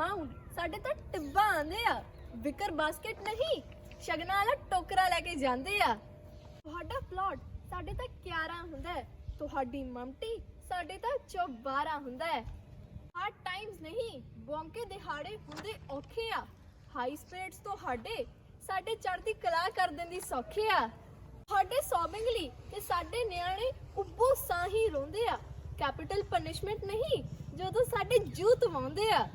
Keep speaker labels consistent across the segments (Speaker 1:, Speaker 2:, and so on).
Speaker 1: Amount ਸਾਡੇ ਤਾਂ ਟਿੱਬਾ ਆਂਦੇ ਆ। ਵਿਕਰ ਬਾਸਕਟ ਨਹੀਂ, ਸ਼ਗਨਾਂ ਵਾਲਾ ਟੋਕਰਾ ਲੈ ਕੇ ਜਾਂਦੇ ਆ। ਤੁਹਾਡਾ ਪਲਾਟ ਸਾਡੇ ਤਾਂ 11 ਹੁੰਦਾ ਹੈ, ਤੁਹਾਡੀ ਮਮਟੀ ਸਾਡੇ ਤਾਂ 14 ਹੁੰਦਾ ਹੈ। ਹਾਰਡ ਟਾਈਮਸ ਨਹੀਂ, ਬੌਂਕੇ ਦਿਹਾੜੇ ਹੁੰਦੇ ਔਖੇ ਆ। ਹਾਈ ਸਪੀਡਸ ਤੁਹਾਡੇ, ਸਾਡੇ ਚੜ੍ਹਦੀ ਕਲਾ ਕਰ ਦਿੰਦੀ ਸੌਖੇ ਆ। ਤੁਹਾਡੇ ਸੌਬਿੰਗ ਲਈ ਤੇ ਸਾਡੇ ਨਿਆਣੇ ਉੱਬੋ ਸਾਹੀ ਰੋਂਦੇ ਆ। ਕੈਪੀਟਲ ਪਨਿਸ਼ਮੈਂਟ ਨਹੀਂ, ਜਦੋਂ ਸਾਡੇ ਜੂਤ ਵਾਉਂਦੇ ਆ।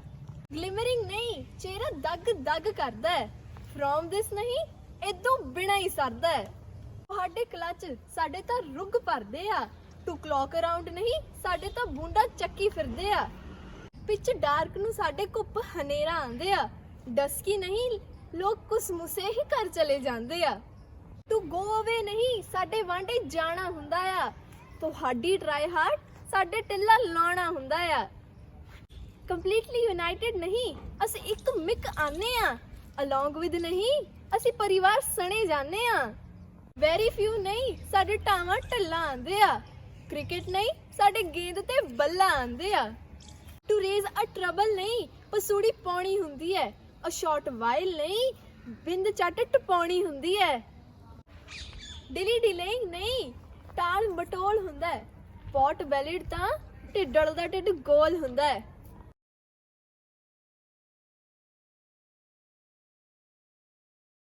Speaker 1: ਗਲਿਮਰਿੰਗ ਨਹੀਂ, ਚਿਹਰਾ ਦਗ ਦਗ ਕਰਦਾ ਹੈ। ਫਰੋਮ ਦਿਸ ਨਹੀਂ ਇਦੋਂ ਬਿਨਾ ਹੀ ਸਰਦਾ ਹੈ। ਤੁਹਾਡੇ ਕਲਚ ਸਾਡੇ ਤਾਂ ਰੁੱਗ ਭਰਦੇ ਆ। ਟੂ ਕਲੌਕ ਅਰਾਊਂਡ ਨਹੀਂ, ਸਾਡੇ ਤਾਂ ਬੁੰਡਾ ਚੱਕੀ ਫਿਰਦੇ ਆ। ਪਿੱਛ ਡਾਰਕ ਨੂੰ ਸਾਡੇ ਕੁੱਪ ਹਨੇਰਾ ਆਂਦੇ ਆ। ਡਸਕੀ ਨਹੀਂ, ਲੋਕ ਕੁਸਮੁਸੇ ਹੀ ਘਰ ਚਲੇ ਜਾਂਦੇ ਆ। ਟੂ ਗੋ ਅਵੇ ਨਹੀਂ, ਸਾਡੇ ਵਾਂਡੇ ਜਾਣਾ ਹੁੰਦਾ ਆ। ਤੁਹਾਡੀ ਟਰਾਈ ਹਾਰਟ ਸਾਡੇ ਟਿੱਲਾ ਲਾਉਣਾ ਹੁੰਦਾ ਆ। ਕੰਪਲੀਟਲੀ ਯੂਨਾਈਟਿਡ ਨਹੀਂ ਅਸੀਂ ਇੱਕ ਮਿਕ ਆਨੇ ਆ ਅਲੋਂਗ ਵਿਦ ਨਹੀਂ ਅਸੀਂ ਪਰਿਵਾਰ ਸਣੇ ਜਾਂਦੇ ਆ ਵੈਰੀ ਫਿਊ ਨਹੀਂ ਸਾਡੇ ਟਾਵਾਂ ਟੱਲਾ ਆਂਦੇ ਆ। ਕ੍ਰਿਕਟ ਨਹੀਂ ਸਾਡੇ ਗੇਂਦ ਤੇ ਬੱਲਾ ਆਂਦੇ ਆ। ਟੂ ਰੇਜ਼ ਅ ਟਰਬਲ ਨਹੀਂ ਪਸੂੜੀ ਪਾਉਣੀ ਹੁੰਦੀ ਹੈ। ਅ ਸ਼ਾਰਟ ਵਾਈਲ ਨਹੀਂ ਬਿੰਦ ਚੱਟ ਟਪਾਉਣੀ ਹੁੰਦੀ ਹੈ। ਡਿਲੀ ਡਿਲੇਇੰਗ ਨਹੀਂ ਟਾਲ ਮਟੋਲ ਹੁੰਦਾ ਹੈ। ਪੋਟ ਵੈਲਿਡ ਤਾਂ ਢਿੱਡਲ ਦਾ ਢਿੱਡ ਗੋਲ ਹੁੰਦਾ ਹੈ।